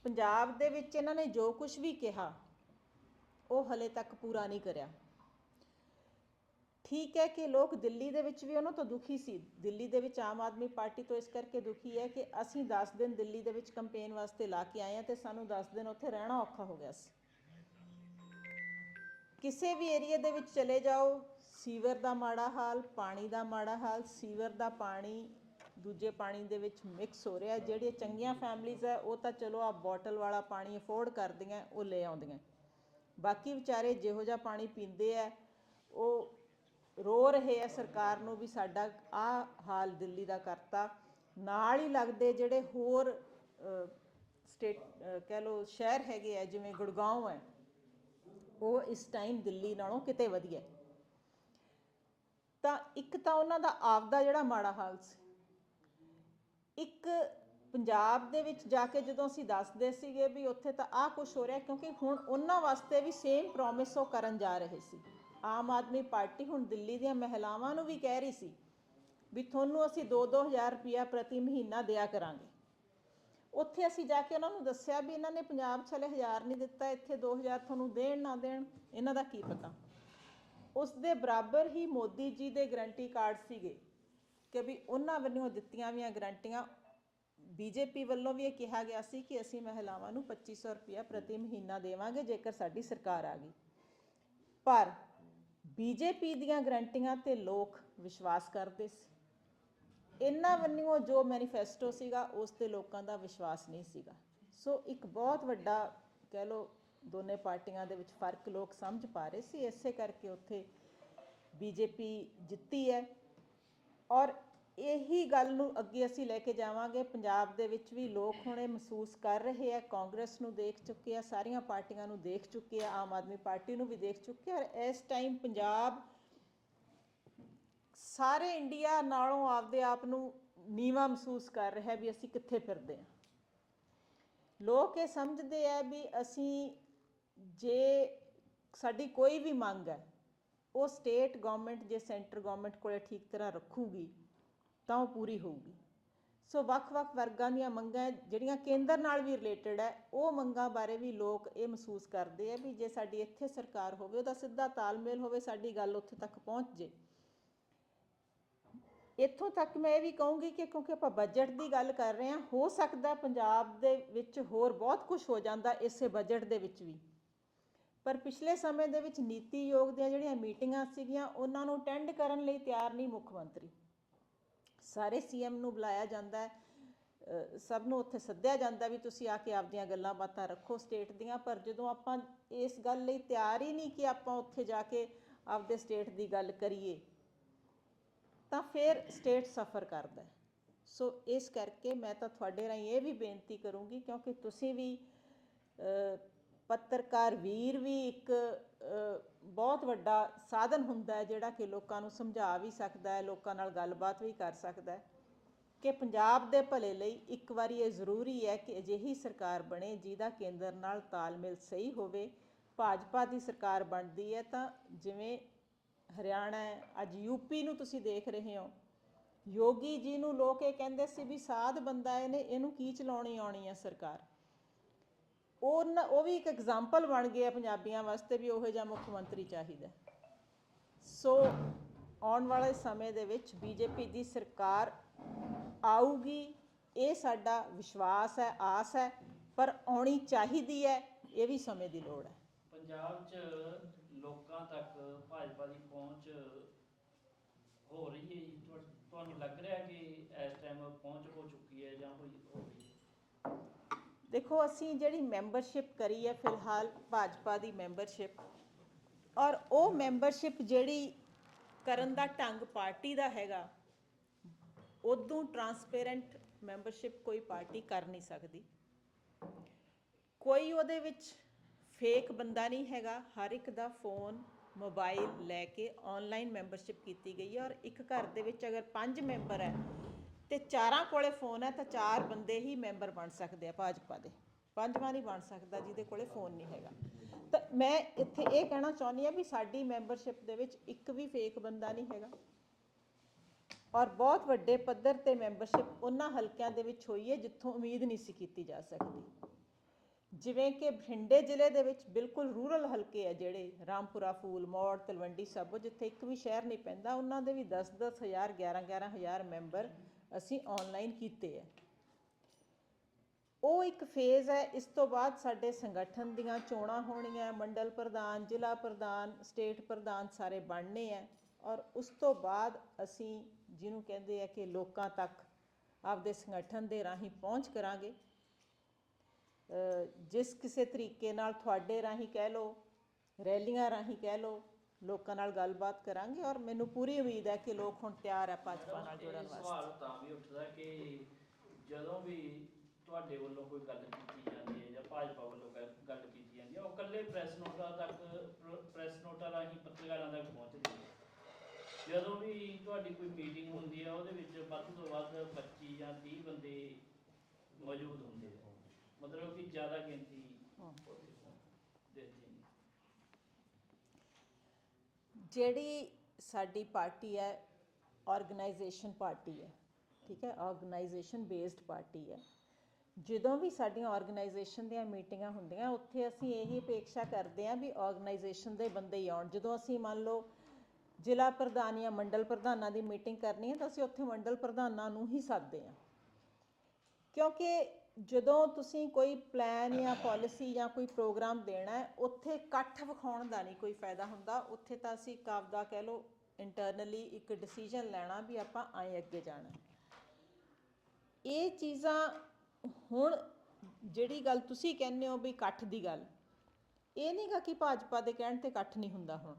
ਪੰਜਾਬ ਦੇ ਵਿੱਚ ਇਹਨਾਂ ਨੇ ਜੋ ਕੁਝ ਵੀ ਕਿਹਾ, ਉਹ ਹਲੇ ਤੱਕ ਪੂਰਾ ਨਹੀਂ ਕਰਿਆ। ਠੀਕ ਹੈ ਕਿ ਲੋਕ ਦਿੱਲੀ ਦੇ ਵਿੱਚ ਵੀ ਉਹਨਾਂ ਤੋਂ ਦੁਖੀ ਸੀ। ਦਿੱਲੀ ਦੇ ਵਿੱਚ ਆਮ ਆਦਮੀ ਪਾਰਟੀ ਤੋਂ ਇਸ ਕਰਕੇ ਦੁਖੀ ਹੈ ਕਿ ਅਸੀਂ 10 ਦਿਨ ਦਿੱਲੀ ਦੇ ਵਿੱਚ ਕੈਂਪੇਨ ਵਾਸਤੇ ਲਾ ਕੇ ਆਏ ਹਾਂ ਤੇ ਸਾਨੂੰ 10 ਦਿਨ ਉੱਥੇ ਰਹਿਣਾ ਔਖਾ ਹੋ ਗਿਆ ਸੀ। ਕਿਸੇ ਵੀ ਏਰੀਆ ਦੇ ਵਿੱਚ ਚਲੇ ਜਾਓ, ਸੀਵਰ ਦਾ ਮਾੜਾ ਹਾਲ, ਪਾਣੀ ਦਾ ਮਾੜਾ ਹਾਲ, ਸੀਵਰ ਦਾ ਪਾਣੀ ਦੂਜੇ ਪਾਣੀ ਦੇ ਵਿੱਚ ਮਿਕਸ ਹੋ ਰਿਹਾ, ਜਿਹੜੀਆਂ ਚੰਗੀਆਂ ਫੈਮਲੀਆਂ ਹੈ, ਉਹ ਤਾਂ ਚਲੋ ਆ ਬੋਟਲ ਵਾਲਾ ਪਾਣੀ ਅਫੋਰਡ ਕਰਦੀਆਂ, ਉਹ ਲੈ ਆਉਂਦੀਆਂ। ਬਾਕੀ ਵਿਚਾਰੇ ਜਿਹੋ ਜਿਹਾ ਪਾਣੀ ਪੀਂਦੇ ਆ ਉਹ ਰੋ ਰਹੇ ਆ ਸਰਕਾਰ ਨੂੰ ਵੀ ਸਾਡਾ ਆ ਹਾਲ ਦਿੱਲੀ ਦਾ ਕਰਤਾ। ਨਾਲ ਹੀ ਲੱਗਦੇ ਜਿਹੜੇ ਹੋਰ ਸਟੇਟ ਕਹਿ ਲੋ ਸ਼ਹਿਰ ਹੈਗੇ ਆ, ਜਿਵੇਂ ਗੁੜਗਾਉਂ ਹੈ, ਉਹ ਇਸ ਟਾਈਮ ਦਿੱਲੀ ਨਾਲੋਂ ਕਿਤੇ ਵਧੀਆ ਤਾਂ ਇੱਕ ਤਾਂ ਉਹਨਾਂ ਦਾ ਆਪਦਾ ਜਿਹੜਾ ਮਾੜਾ ਹਾਲ ਸੀ। ਇੱਕ ਪੰਜਾਬ ਦੇ ਵਿੱਚ ਜਾ ਕੇ ਜਦੋਂ ਅਸੀਂ ਦੱਸਦੇ ਸੀਗੇ ਵੀ ਉੱਥੇ ਤਾਂ ਆਹ ਕੁਝ ਹੋ ਰਿਹਾ, ਕਿਉਂਕਿ ਹੁਣ ਉਹਨਾਂ ਵਾਸਤੇ ਵੀ ਸੇਮ ਪ੍ਰੋਮਿਸ ਉਹ ਕਰਨ ਜਾ ਰਹੇ ਸੀ। ਆਮ ਆਦਮੀ ਪਾਰਟੀ ਹੁਣ ਦਿੱਲੀ ਦੀਆਂ ਮਹਿਲਾਵਾਂ ਨੂੰ ਵੀ ਕਹਿ ਰਹੀ ਸੀ ਵੀ ਤੁਹਾਨੂੰ ਅਸੀਂ 2-2000 ਰੁਪਇਆ ਪ੍ਰਤੀ ਮਹੀਨਾ ਦਿਆ ਕਰਾਂਗੇ। ਉੱਥੇ ਅਸੀਂ ਜਾ ਕੇ ਉਹਨਾਂ ਨੂੰ ਦੱਸਿਆ ਵੀ ਇਹਨਾਂ ਨੇ ਪੰਜਾਬ 'ਚ ਹਲੇ 1000 ਨਹੀਂ ਦਿੱਤਾ, ਇੱਥੇ 2000 ਤੁਹਾਨੂੰ ਦੇਣ ਨਾ ਦੇਣ, ਇਹਨਾਂ ਦਾ ਕੀ ਪਤਾ। ਉਸ ਦੇ ਬਰਾਬਰ ਹੀ ਮੋਦੀ ਜੀ ਦੇ ਗਰੰਟੀ ਕਾਰਡ ਸੀਗੇ ਕਿ ਵੀ ਉਹਨਾਂ ਵੱਲੋਂ ਦਿੱਤੀਆਂ ਵੀਆਂ ਗਰੰਟੀਆਂ। ਬੀਜੇਪੀ ਵੱਲੋਂ ਵੀ ਇਹ ਕਿਹਾ ਗਿਆ ਸੀ ਕਿ ਅਸੀਂ ਮਹਿਲਾਵਾਂ ਨੂੰ 2500 ਰੁਪਇਆ ਪ੍ਰਤੀ ਮਹੀਨਾ ਦੇਵਾਂਗੇ ਜੇਕਰ ਸਾਡੀ ਸਰਕਾਰ ਆ ਗਈ। ਪਰ ਬੀਜੇਪੀ ਦੀਆਂ ਗਰੰਟੀਆਂ ਤੇ ਲੋਕ ਵਿਸ਼ਵਾਸ ਕਰਦੇ ਸੀ। ਇਹਨਾਂ ਵੱਲੋਂ ਜੋ ਮੈਨੀਫੈਸਟੋ ਸੀਗਾ, ਉਸ ਤੇ ਲੋਕਾਂ ਦਾ ਵਿਸ਼ਵਾਸ ਨਹੀਂ ਸੀਗਾ। ਸੋ ਇੱਕ ਬਹੁਤ ਵੱਡਾ ਕਹਿ ਲੋ ਦੋਨੇ ਪਾਰਟੀਆਂ ਦੇ ਵਿੱਚ ਫ਼ਰਕ ਲੋਕ ਸਮਝ ਪਾ ਰਹੇ ਸੀ। ਇਸੇ ਕਰਕੇ ਉੱਥੇ ਬੀਜੇਪੀ ਜਿੱਤੀ ਹੈ। ਔਰ ਇਹੀ ਗੱਲ ਨੂੰ ਅੱਗੇ ਅਸੀਂ ਲੈ ਕੇ ਜਾਵਾਂਗੇ। ਪੰਜਾਬ ਦੇ ਵਿੱਚ ਵੀ ਲੋਕ ਹੁਣ ਇਹ ਮਹਿਸੂਸ ਕਰ ਰਹੇ ਆ। ਕਾਂਗਰਸ ਨੂੰ ਦੇਖ ਚੁੱਕੇ ਆ, ਸਾਰੀਆਂ ਪਾਰਟੀਆਂ ਨੂੰ ਦੇਖ ਚੁੱਕੇ ਆ, ਆਮ ਆਦਮੀ ਪਾਰਟੀ ਨੂੰ ਵੀ ਦੇਖ ਚੁੱਕੇ ਔਰ ਇਸ ਟਾਈਮ ਪੰਜਾਬ ਸਾਰੇ ਇੰਡੀਆ ਨਾਲੋਂ ਆਪਦੇ ਆਪ ਨੂੰ ਨੀਵਾ ਮਹਿਸੂਸ ਕਰ ਰਿਹਾ ਵੀ ਅਸੀਂ ਕਿੱਥੇ ਫਿਰਦੇ ਆ। ਲੋਕ ਇਹ ਸਮਝਦੇ ਆ ਵੀ ਅਸੀਂ ਜੇ ਸਾਡੀ ਕੋਈ ਵੀ ਮੰਗ ਹੈ, ਉਹ ਸਟੇਟ ਗਵਰਨਮੈਂਟ ਜੇ ਸੈਂਟਰ ਗਵਰਨਮੈਂਟ ਕੋਲੇ ਠੀਕ ਤਰ੍ਹਾਂ ਰੱਖੂਗੀ ਤਾਂ ਉਹ ਪੂਰੀ ਹੋਊਗੀ। ਸੋ ਵੱਖ-ਵੱਖ ਵਰਗਾਂ ਦੀਆਂ ਮੰਗਾਂ ਜਿਹੜੀਆਂ ਕੇਂਦਰ ਨਾਲ ਵੀ ਰਿਲੇਟਡ ਹੈ, ਉਹ ਮੰਗਾਂ ਬਾਰੇ ਵੀ ਲੋਕ ਇਹ ਮਹਿਸੂਸ ਕਰਦੇ ਆ ਵੀ ਜੇ ਸਾਡੀ ਇੱਥੇ ਸਰਕਾਰ ਹੋਵੇ, ਉਹਦਾ ਸਿੱਧਾ ਤਾਲਮੇਲ ਹੋਵੇ, ਸਾਡੀ ਗੱਲ ਉੱਥੇ ਤੱਕ ਪਹੁੰਚ ਜੇ। ਇੱਥੋਂ ਤੱਕ ਮੈਂ ਇਹ ਵੀ ਕਹੂੰਗੀ ਕਿ ਕਿਉਂਕਿ ਆਪਾਂ ਬਜਟ ਦੀ ਗੱਲ ਕਰ ਰਹੇ ਹਾਂ, ਹੋ ਸਕਦਾ ਪੰਜਾਬ ਦੇ ਵਿੱਚ ਹੋਰ ਬਹੁਤ ਕੁਝ ਹੋ ਜਾਂਦਾ ਇਸੇ ਬਜਟ ਦੇ ਵਿੱਚ ਵੀ। ਪਰ ਪਿਛਲੇ ਸਮੇਂ ਦੇ ਵਿੱਚ ਨੀਤੀ ਯੋਗ ਦੀਆਂ ਜਿਹੜੀਆਂ ਮੀਟਿੰਗਾਂ ਸੀਗੀਆਂ, ਉਹਨਾਂ ਨੂੰ ਅਟੈਂਡ ਕਰਨ ਲਈ ਤਿਆਰ ਨਹੀਂ ਮੁੱਖ ਮੰਤਰੀ। ਸਾਰੇ ਸੀਐਮ ਨੂੰ ਬੁਲਾਇਆ ਜਾਂਦਾ ਹੈ। ਸਭ ਨੂੰ ਉੱਥੇ ਸੱਦਿਆ ਜਾਂਦਾ ਵੀ ਤੁਸੀਂ ਆ ਕੇ ਆਪਦੀਆਂ ਗੱਲਾਂ ਬਾਤਾਂ ਰੱਖੋ ਸਟੇਟ ਦੀਆਂ, ਪਰ ਜਦੋਂ ਆਪਾਂ ਇਸ ਗੱਲ ਲਈ ਤਿਆਰ ਹੀ ਨਹੀਂ ਕਿ ਆਪਾਂ ਉੱਥੇ ਜਾ ਕੇ ਆਪਦੇ ਸਟੇਟ ਦੀ ਗੱਲ ਕਰੀਏ, ਤਾਂ ਫਿਰ ਸਟੇਟ ਸਫਰ ਕਰਦਾ ਸੋ ਇਸ ਕਰਕੇ ਮੈਂ ਤਾਂ ਤੁਹਾਡੇ ਰਾਹੀਂ ਇਹ ਵੀ ਬੇਨਤੀ ਕਰੂੰਗੀ, ਕਿਉਂਕਿ ਤੁਸੀਂ ਵੀ ਪੱਤਰਕਾਰ ਵੀਰ ਵੀ ਇੱਕ ਬਹੁਤ ਵੱਡਾ ਸਾਧਨ ਹੁੰਦਾ ਹੈ, ਜਿਹੜਾ ਕਿ ਲੋਕਾਂ ਨੂੰ ਸਮਝਾ ਵੀ ਸਕਦਾ ਹੈ, ਲੋਕਾਂ ਨਾਲ ਗੱਲਬਾਤ ਵੀ ਕਰ ਸਕਦਾ ਹੈ। ਕਿ ਪੰਜਾਬ ਦੇ ਭਲੇ ਲਈ ਇੱਕ ਵਾਰੀ ਇਹ ਜ਼ਰੂਰੀ ਹੈ ਕਿ ਅਜਿਹੀ ਸਰਕਾਰ ਬਣੇ ਜਿਹਦਾ ਕੇਂਦਰ ਨਾਲ ਤਾਲਮੇਲ ਸਹੀ ਹੋਵੇ। ਭਾਜਪਾ ਦੀ ਸਰਕਾਰ ਬਣਦੀ ਹੈ ਤਾਂ ਜਿਵੇਂ ਹਰਿਆਣਾ ਹੈ, ਅੱਜ ਯੂਪੀ ਨੂੰ ਤੁਸੀਂ ਦੇਖ ਰਹੇ ਹੋ। ਯੋਗੀ ਜੀ ਨੂੰ ਲੋਕ ਇਹ ਕਹਿੰਦੇ ਸੀ ਵੀ ਸਾਧ ਬੰਦਾ ਇਹਨੇ, ਇਹਨੂੰ ਕੀ ਚਲਾਉਣੀ ਆਉਣੀ ਹੈ ਸਰਕਾਰ? ਉਹ ਉਹ ਵੀ ਇੱਕ ਐਗਜ਼ਾਮਪਲ ਬਣ ਗਿਆ ਪੰਜਾਬੀਆਂ ਵਾਸਤੇ ਵੀ ਉਹੋ ਜਿਹਾ ਮੁੱਖ ਮੰਤਰੀ ਚਾਹੀਦਾ ਸੋ ਆਉਣ ਵਾਲੇ ਸਮੇਂ ਦੇ ਵਿੱਚ ਬੀਜੇਪੀ ਦੀ ਸਰਕਾਰ ਆਊਗੀ, ਇਹ ਸਾਡਾ ਵਿਸ਼ਵਾਸ ਹੈ, ਆਸ ਹੈ, ਪਰ ਆਉਣੀ ਚਾਹੀਦੀ ਹੈ, ਇਹ ਵੀ ਸਮੇਂ ਦੀ ਲੋੜ ਹੈ। ਪੰਜਾਬ 'ਚ ਲੋਕਾਂ ਤੱਕ ਭਾਜਪਾ ਦੀ ਪਹੁੰਚ ਹੋ ਰਹੀ ਹੈ ਤੁਹਾਨੂੰ ਲੱਗ ਰਿਹਾ ਕਿ ਇਸ ਟਾਈਮ ਪਹੁੰਚ ਹੋ ਚੁੱਕੀ ਦੇਖੋ, ਅਸੀਂ ਜਿਹੜੀ ਮੈਂਬਰਸ਼ਿਪ ਕਰੀ ਹੈ ਫਿਲਹਾਲ ਭਾਜਪਾ ਦੀ ਮੈਂਬਰਸ਼ਿਪ ਔਰ ਉਹ ਮੈਂਬਰਸ਼ਿਪ ਜਿਹੜੀ ਕਰਨ ਦਾ ਢੰਗ ਪਾਰਟੀ ਦਾ ਹੈਗਾ, ਉਦੋਂ ਟਰਾਂਸਪੇਰੈਂਟ ਮੈਂਬਰਸ਼ਿਪ ਕੋਈ ਪਾਰਟੀ ਕਰ ਨਹੀਂ ਸਕਦੀ। ਕੋਈ ਉਹਦੇ ਵਿੱਚ ਫੇਕ ਬੰਦਾ ਨਹੀਂ ਹੈਗਾ, ਹਰ ਇੱਕ ਦਾ ਫੋਨ ਮੋਬਾਈਲ ਲੈ ਕੇ ਆਨਲਾਈਨ ਮੈਂਬਰਸ਼ਿਪ ਕੀਤੀ ਗਈ ਹੈ ਔਰ ਇੱਕ ਘਰ ਦੇ ਵਿੱਚ ਅਗਰ ਪੰਜ ਮੈਂਬਰ ਹੈ ਤੇ ਚਾਰਾਂ ਕੋਲੇ ਫੋਨ ਹੈ ਤਾਂ ਚਾਰ ਬੰਦੇ ਹੀ ਮੈਂਬਰ ਬਣ ਸਕਦੇ ਆ ਭਾਜਪਾ ਦੇ। ਪੰਜਵਾਂ ਨਹੀਂ ਬਣ ਸਕਦਾ, ਜਿਹਦੇ ਕੋਲੇ ਫੋਨ ਨਹੀਂ ਹੈਗਾ। ਤਾਂ ਮੈਂ ਇੱਥੇ ਇਹ ਕਹਿਣਾ ਚਾਹੁੰਦੀ ਆ ਵੀ ਸਾਡੀ ਮੈਂਬਰਸ਼ਿਪ ਦੇ ਵਿੱਚ ਇੱਕ ਵੀ ਫੇਕ ਬੰਦਾ ਨਹੀਂ ਹੈਗਾ। ਔਰ ਬਹੁਤ ਵੱਡੇ ਪੱਧਰ ਤੇ ਮੈਂਬਰਸ਼ਿਪ ਉਹਨਾਂ ਹਲਕਿਆਂ ਦੇ ਵਿੱਚ ਹੋਈ ਹੈ ਜਿੱਥੋਂ ਉਮੀਦ ਨਹੀਂ ਸੀ ਕੀਤੀ ਜਾ ਸਕਦੀ। ਜਿਵੇਂ ਕਿ ਬਠਿੰਡੇ ਜ਼ਿਲ੍ਹੇ ਦੇ ਵਿੱਚ ਬਿਲਕੁਲ ਰੂਰਲ ਹਲਕੇ ਆ ਜਿਹੜੇ ਰਾਮਪੁਰਾ, ਫੂਲ ਮੌੜ, ਤਲਵੰਡੀ ਸਾਬੋ ਜਿੱਥੇ ਇੱਕ ਵੀ ਸ਼ਹਿਰ ਨਹੀਂ ਪੈਂਦਾ, ਉਹਨਾਂ ਦੇ ਵੀ 10-10 ਹਜ਼ਾਰ 11-11 ਹਜ਼ਾਰ ਮੈਂਬਰ ਅਸੀਂ ਆਨਲਾਈਨ ਕੀਤੇ ਹੈ ਉਹ ਇੱਕ ਫੇਜ਼ ਹੈ, ਇਸ ਤੋਂ ਬਾਅਦ ਸਾਡੇ ਸੰਗਠਨ ਦੀਆਂ ਚੋਣਾਂ ਹੋਣੀਆਂ, ਮੰਡਲ ਪ੍ਰਧਾਨ, ਜ਼ਿਲ੍ਹਾ ਪ੍ਰਧਾਨ ਸਟੇਟ ਪ੍ਰਧਾਨ ਸਾਰੇ ਬਣਨੇ ਹੈ ਔਰ ਉਸ ਤੋਂ ਬਾਅਦ ਅਸੀਂ ਜਿਹਨੂੰ ਕਹਿੰਦੇ ਆ ਕਿ ਲੋਕਾਂ ਤੱਕ ਆਪਦੇ ਸੰਗਠਨ ਦੇ ਰਾਹੀਂ ਪਹੁੰਚ ਕਰਾਂਗੇ। ਜਿਸ ਕਿਸੇ ਤਰੀਕੇ ਨਾਲ ਤੁਹਾਡੇ ਰਾਹੀਂ ਕਹਿ ਲਓ, ਰੈਲੀਆਂ ਰਾਹੀਂ ਕਹਿ ਲਓ ਲੋਕਾਂ ਨਾਲ ਗੱਲਬਾਤ ਕਰਾਂਗੇ ਔਰ ਮੈਨੂੰ ਪੂਰੀ ਉਮੀਦ ਹੈ ਕਿ ਲੋਕ ਹੁਣ ਤਿਆਰ ਹੈ ਭਾਜਪਾ ਨਾਲ ਜੁੜਨ ਵਾਸਤੇ। ਸਵਾਲ ਤਾਂ ਵੀ ਉੱਠਦਾ ਕਿ ਜਦੋਂ ਵੀ ਤੁਹਾਡੇ ਵੱਲੋਂ ਕੋਈ ਗੱਲ ਕੀਤੀ ਜਾਂਦੀ ਹੈ ਜਾਂ ਭਾਜਪਾ ਵੱਲੋਂ ਗੱਲ ਕੀਤੀ ਜਾਂਦੀ ਹੈ ਉਹ ਇਕੱਲੇ ਪ੍ਰੈਸ ਨੋਟਾਂ ਤੱਕ ਪ੍ਰੈਸ ਨੋਟਾਂ ਰਾਹੀਂ ਪੱਤਰਕਾਰਾਂ ਤੱਕ ਪਹੁੰਚਦੀ ਹੈ। ਜਦੋਂ ਵੀ ਤੁਹਾਡੀ ਕੋਈ ਮੀਟਿੰਗ ਹੁੰਦੀ ਹੈ ਉਹਦੇ ਵਿੱਚ ਵੱਧ ਤੋਂ ਵੱਧ 25 ਜਾਂ 30 ਬੰਦੇ ਮੌਜੂਦ ਹੁੰਦੇ ਆ। ਮਤਲਬ ਕਿ ਜ਼ਿਆਦਾ ਗਿਣਤੀ ਦੇਖਦੀ ਨਹੀਂ ਜਿਹੜੀ ਸਾਡੀ ਪਾਰਟੀ ਹੈ ਆਰਗੇਨਾਈਜੇਸ਼ਨ ਪਾਰਟੀ ਹੈ, ਠੀਕ ਹੈ ਆਰਗੇਨਾਈਜੇਸ਼ਨ ਬੇਸਡ ਪਾਰਟੀ ਹੈ। ਜਦੋਂ ਵੀ ਸਾਡੀਆਂ ਆਰਗੇਨਾਈਜੇਸ਼ਨ ਦੀਆਂ ਮੀਟਿੰਗਾਂ ਹੁੰਦੀਆਂ, ਉੱਥੇ ਅਸੀਂ ਇਹੀ ਅਪੇક્ષਾ ਕਰਦੇ ਹਾਂ ਵੀ ਆਰਗੇਨਾਈਜੇਸ਼ਨ ਦੇ ਬੰਦੇ ਹੀ ਆਉਣ। ਜਦੋਂ ਅਸੀਂ ਮੰਨ ਲਓ ਜ਼ਿਲ੍ਹਾ ਪ੍ਰਧਾਨ ਜਾਂ ਮੰਡਲ ਪ੍ਰਧਾਨਾਂ ਦੀ ਮੀਟਿੰਗ ਕਰਨੀ ਹੈ, ਤਾਂ ਅਸੀਂ ਉੱਥੇ ਮੰਡਲ ਪ੍ਰਧਾਨਾਂ ਨੂੰ ਹੀ ਸੱਦਦੇ ਹਾਂ। ਕਿਉਂਕਿ ਜਦੋਂ ਤੁਸੀਂ ਕੋਈ ਪਲਾਨ ਜਾਂ ਪਾਲਿਸੀ ਜਾਂ ਕੋਈ ਪ੍ਰੋਗਰਾਮ ਦੇਣਾ ਹੈ, ਉੱਥੇ ਇਕੱਠ ਵਿਖਾਉਣ ਦਾ ਨਹੀਂ ਕੋਈ ਫਾਇਦਾ ਹੁੰਦਾ। ਉੱਥੇ ਤਾਂ ਅਸੀਂ ਇੱਕ ਆਪਦਾ ਕਹਿ ਲਓ ਇੰਟਰਨਲੀ ਇੱਕ ਡਿਸੀਜਨ ਲੈਣਾ ਵੀ ਆਪਾਂ ਆਏ ਅੱਗੇ ਜਾਣਾ। ਇਹ ਚੀਜ਼ਾਂ ਹੁਣ ਜਿਹੜੀ ਗੱਲ ਤੁਸੀਂ ਕਹਿੰਦੇ ਹੋ ਵੀ ਇਕੱਠ ਦੀ ਗੱਲ, ਇਹ ਨਹੀਂਗਾ ਕਿ ਭਾਜਪਾ ਦੇ ਕਹਿਣ ਤੇ ਇਕੱਠ ਨਹੀਂ ਹੁੰਦਾ ਹੁਣ।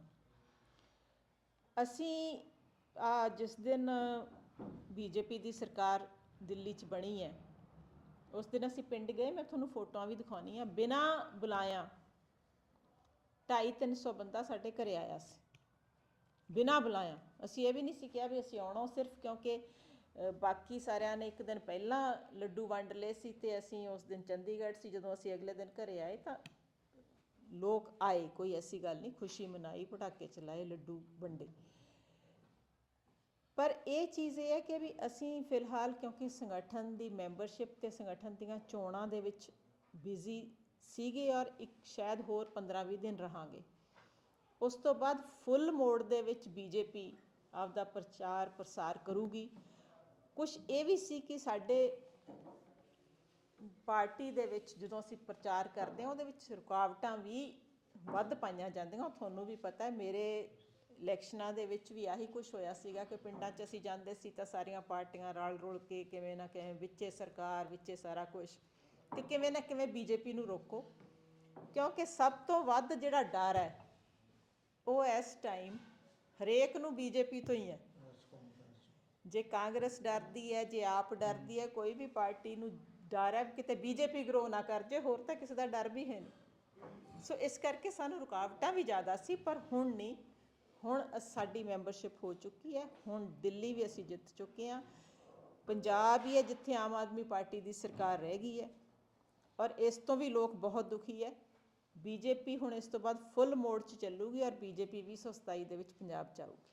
ਅਸੀਂ ਜਿਸ ਦਿਨ ਬੀਜੇਪੀ ਦੀ ਸਰਕਾਰ ਦਿੱਲੀ 'ਚ ਬਣੀ ਹੈ ਉਸ ਦਿਨ ਅਸੀਂ ਪਿੰਡ ਗਏ, ਮੈਂ ਤੁਹਾਨੂੰ ਫੋਟੋਆਂ ਵੀ ਦਿਖਾਉਣੀ ਆ ਬਿਨਾਂ ਬੁਲਾਇਆ 250 ਬੰਦਾ ਸਾਡੇ ਘਰੇ ਆਇਆ ਸੀ। ਬਿਨਾਂ ਬੁਲਾਇਆ। ਅਸੀਂ ਇਹ ਵੀ ਨਹੀਂ ਸੀ ਕਿਹਾ ਵੀ ਅਸੀਂ ਆਉਣਾ ਸਿਰਫ ਕਿਉਂਕਿ ਬਾਕੀ ਸਾਰਿਆਂ ਨੇ ਇੱਕ ਦਿਨ ਪਹਿਲਾਂ ਲੱਡੂ ਵੰਡ ਲਏ ਸੀ ਤੇ ਅਸੀਂ ਉਸ ਦਿਨ ਚੰਡੀਗੜ੍ਹ ਸੀ। ਜਦੋਂ ਅਸੀਂ ਅਗਲੇ ਦਿਨ ਘਰੇ ਆਏ ਤਾਂ ਲੋਕ ਆਏ, ਕੋਈ ਐਸੀ ਗੱਲ ਨਹੀਂ, ਖੁਸ਼ੀ ਮਨਾਈ, ਪਟਾਕੇ ਚਲਾਏ, ਲੱਡੂ ਵੰਡੇ। ਪਰ ਇਹ ਚੀਜ਼ ਇਹ ਹੈ ਕਿ ਵੀ ਅਸੀਂ ਫਿਲਹਾਲ ਕਿਉਂਕਿ ਸੰਗਠਨ ਦੀ ਮੈਂਬਰਸ਼ਿਪ ਤੇ ਸੰਗਠਨ ਦੀਆਂ ਚੋਣਾਂ ਦੇ ਵਿੱਚ ਬਿਜ਼ੀ ਸੀਗੇ ਔਰ ਇੱਕ ਸ਼ਾਇਦ ਹੋਰ 15-20 ਦਿਨ ਰਹਾਂਗੇ। ਉਸ ਤੋਂ ਬਾਅਦ ਫੁੱਲ ਮੋਡ ਦੇ ਵਿੱਚ ਬੀਜੇਪੀ ਆਪਦਾ ਪ੍ਰਚਾਰ ਪ੍ਰਸਾਰ ਕਰੂਗੀ। ਕੁਝ ਇਹ ਵੀ ਸੀ ਕਿ ਸਾਡੇ ਪਾਰਟੀ ਦੇ ਵਿੱਚ ਜਦੋਂ ਅਸੀਂ ਪ੍ਰਚਾਰ ਕਰਦੇ ਹਾਂ, ਉਹਦੇ ਵਿੱਚ ਰੁਕਾਵਟਾਂ ਵੀ ਵੱਧ ਪਾਈਆਂ ਜਾਂਦੀਆਂ। ਤੁਹਾਨੂੰ ਵੀ ਪਤਾ ਹੈ, ਮੇਰੇ ਇਲੈਕਸ਼ਨਾਂ ਦੇ ਵਿੱਚ ਵੀ ਆਹੀ ਕੁਝ ਹੋਇਆ ਸੀਗਾ ਕਿ ਪਿੰਡਾਂ 'ਚ ਅਸੀਂ ਜਾਂਦੇ ਸੀ ਤਾਂ ਸਾਰੀਆਂ ਪਾਰਟੀਆਂ ਰਲ ਰੁਲ ਕੇ ਕਿਵੇਂ ਨਾ ਕਿਵੇਂ ਵਿੱਚੇ ਸਰਕਾਰ, ਵਿੱਚੇ ਸਾਰਾ ਕੁਝ ਤੇ ਕਿਵੇਂ ਨਾ ਕਿਵੇਂ ਬੀਜੇਪੀ ਨੂੰ ਰੋਕੋ। ਕਿਉਂਕਿ ਸਭ ਤੋਂ ਵੱਧ ਜਿਹੜਾ ਡਰ ਹੈ, ਉਹ ਇਸ ਟਾਈਮ ਹਰੇਕ ਨੂੰ ਬੀਜੇਪੀ ਤੋਂ ਹੀ ਹੈ। ਜੇ ਕਾਂਗਰਸ ਡਰਦੀ ਹੈ, ਜੇ ਆਪ ਡਰਦੀ ਹੈ, ਕੋਈ ਵੀ ਪਾਰਟੀ ਨੂੰ ਡਰ ਹੈ ਵੀ ਕਿਤੇ ਬੀਜੇਪੀ ਗਰੋ ਨਾ ਕਰ ਜੇ, ਹੋਰ ਤਾਂ ਕਿਸੇ ਦਾ ਡਰ ਵੀ ਹੈ ਨਹੀਂ। ਸੋ ਇਸ ਕਰਕੇ ਸਾਨੂੰ ਰੁਕਾਵਟਾਂ ਵੀ ਜ਼ਿਆਦਾ ਸੀ, ਪਰ ਹੁਣ ਨਹੀਂ। ਹੁਣ ਸਾਡੀ ਮੈਂਬਰਸ਼ਿਪ ਹੋ ਚੁੱਕੀ ਹੈ, ਹੁਣ ਦਿੱਲੀ ਵੀ ਅਸੀਂ ਜਿੱਤ ਚੁੱਕੇ ਹਾਂ। ਪੰਜਾਬ ਹੀ ਹੈ, ਜਿੱਥੇ ਆਮ ਆਦਮੀ ਪਾਰਟੀ ਦੀ ਸਰਕਾਰ ਰਹਿ ਗਈ ਹੈ। ਔਰ ਇਸ ਤੋਂ ਵੀ ਲੋਕ ਬਹੁਤ ਦੁਖੀ ਹੈ। ਬੀਜੇਪੀ ਹੁਣ ਇਸ ਤੋਂ ਬਾਅਦ ਫੁੱਲ ਮੋਡ 'ਚ ਚੱਲੂਗੀ ਔਰ ਬੀਜੇਪੀ 2027 ਦੇ ਵਿੱਚ ਪੰਜਾਬ 'ਚ ਆਊਗੀ।